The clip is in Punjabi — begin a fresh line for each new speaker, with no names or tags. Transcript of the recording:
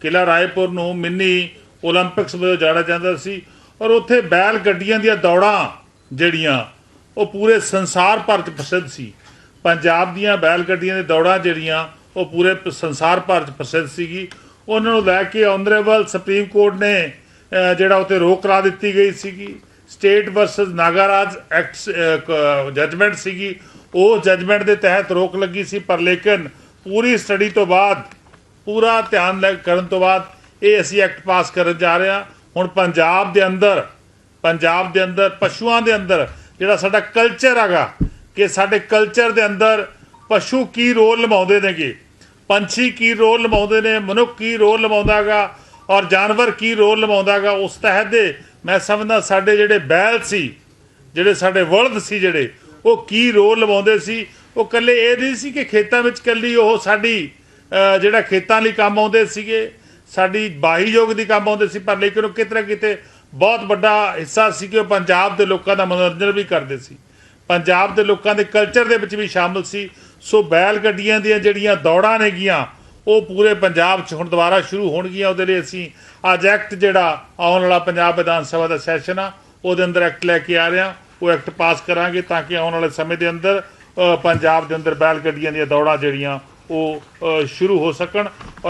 ਕਿਲਾ ਰਾਏਪੁਰ ਨੂੰ ਮਿੰਨੀ 올림픽ਸ ਵਜੋਂ ਜਾਣਿਆ ਜਾਂਦਾ ਸੀ ਔਰ ਉੱਥੇ ਬੈਲ ਗੱਡੀਆਂ ਦੀਆਂ ਦੌੜਾਂ ਜਿਹੜੀਆਂ, ਉਹ ਪੂਰੇ ਸੰਸਾਰ ਭਰ 'ਚ ਪ੍ਰਸਿੱਧ ਸੀ। ਪੰਜਾਬ ਦੀਆਂ ਬੈਲ ਗੱਡੀਆਂ ਦੀਆਂ ਦੌੜਾਂ ਜਿਹੜੀਆਂ, ਉਹ ਪੂਰੇ ਸੰਸਾਰ ਭਰ 'ਚ ਪ੍ਰਸਿੱਧ ਸੀਗੀ। ਉਹਨਾਂ ਨੂੰ ਲੈ ਕੇ ਆਨਰੇਬਲ ਸੁਪਰੀਮ ਕੋਰਟ ਨੇ ਜਿਹੜਾ ਉੱਥੇ ਰੋਕ ਕਰਾ ਦਿੱਤੀ ਗਈ ਸੀਗੀ। State versus Nagaraj act judgment ਸੀਗੀ। ਉਹ ਜਜਮੈਂਟ ਦੇ ਤਹਿਤ ਰੋਕ ਲੱਗੀ ਸੀ, ਪਰ ਲੇਕਿਨ ਪੂਰੀ ਸਟੱਡੀ ਤੋਂ ਬਾਅਦ ਪੂਰਾ ਧਿਆਨ ਲੈ ਕਰਨ ਤੋਂ ਬਾਅਦ ਇਹ ਅਸੀਂ ਐਕਟ ਪਾਸ ਕਰਨ ਜਾ ਰਹੇ ਹਾਂ। ਹੁਣ ਪੰਜਾਬ ਦੇ ਅੰਦਰ, ਪੰਜਾਬ ਦੇ ਅੰਦਰ, ਪਸ਼ੂਆਂ ਦੇ ਅੰਦਰ ਜਿਹੜਾ ਸਾਡਾ ਕਲਚਰ ਹੈਗਾ ਕਿ ਸਾਡੇ ਕਲਚਰ ਦੇ ਅੰਦਰ ਪਸ਼ੂ ਕੀ ਰੋਲ ਨਿਭਾਉਂਦੇ ਨੇਗੇ? ਪੰਛੀ ਕੀ ਰੋਲ ਨਿਭਾਉਂਦੇ ਨੇ? ਮਨੁੱਖ ਕੀ ਰੋਲ ਨਿਭਾਉਂਦਾਗਾ ਔਰ ਜਾਨਵਰ ਕੀ ਰੋਲ ਨਿਭਾਉਂਦਾਗਾ ਉਸ ਤਹਿਤ ਦੇ ਮੈਂ ਸਮਝਦਾ ਸਾਡੇ ਜਿਹੜੇ ਬੈਲ ਸੀ, ਜਿਹੜੇ ਸਾਡੇ ਵਲਦ ਸੀ ਜਿਹੜੇ, ਉਹ ਕੀ ਰੋਲ ਨਿਭਾਉਂਦੇ ਸੀ? ਉਹ ਕੱਲੇ ਇਹ ਨਹੀਂ ਸੀ ਕਿ ਖੇਤਾਂ ਵਿੱਚ ਕੱਲੀ ਉਹ ਸਾਡੀ ਜਿਹੜਾ ਖੇਤਾਂ ਲਈ ਕੰਮ ਆਉਂਦੇ ਸੀਗੇ, ਸਾਡੀ ਬਾਹੀ ਯੋਗ ਦੀ ਕੰਮ ਆਉਂਦੇ ਸੀ, ਪਰ ਲੇਕਿਨ ਉਹ ਕਿਤੇ ਨਾ ਕਿਤੇ ਬਹੁਤ ਵੱਡਾ ਹਿੱਸਾ ਸੀ ਕਿ ਉਹ ਪੰਜਾਬ ਦੇ ਲੋਕਾਂ ਦਾ ਮਨੋਰੰਜਨ ਵੀ ਕਰਦੇ ਸੀ। ਪੰਜਾਬ ਦੇ ਲੋਕਾਂ ਦੇ ਕਲਚਰ ਦੇ ਵਿੱਚ ਵੀ ਸ਼ਾਮਲ ਸੀ। ਸੋ ਬੈਲ ਗੱਡੀਆਂ ਦੀਆਂ ਜਿਹੜੀਆਂ ਦੌੜਾਂ ਨੇਗੀਆਂ, ਉਹ ਪੂਰੇ ਪੰਜਾਬ 'ਚ ਹੁਣ ਦੁਬਾਰਾ ਸ਼ੁਰੂ ਹੋਣਗੀਆਂ। ਉਹਦੇ ਲਈ ਅਸੀਂ ਅੱਜ ਐਕਟ ਜਿਹੜਾ ਆਉਣ ਵਾਲਾ ਪੰਜਾਬ ਵਿਧਾਨ ਸਭਾ ਦਾ ਸੈਸ਼ਨ ਆ, ਉਹਦੇ ਅੰਦਰ ਐਕਟ ਲੈ ਕੇ ਆ ਰਿਹਾ ਉਹ ਐਕਟ ਪਾਸ ਕਰਾਂਗੇ ਤਾਂ ਕਿ ਆਉਣ ਵਾਲੇ ਸਮੇਂ ਦੇ ਅੰਦਰ ਪੰਜਾਬ ਦੇ ਅੰਦਰ ਬੈਲ ਗੱਡੀਆਂ ਦੀਆਂ ਦੌੜਾਂ ਜਿਹੜੀਆਂ ਉਹ ਸ਼ੁਰੂ ਹੋ ਸਕਣ ਔਰ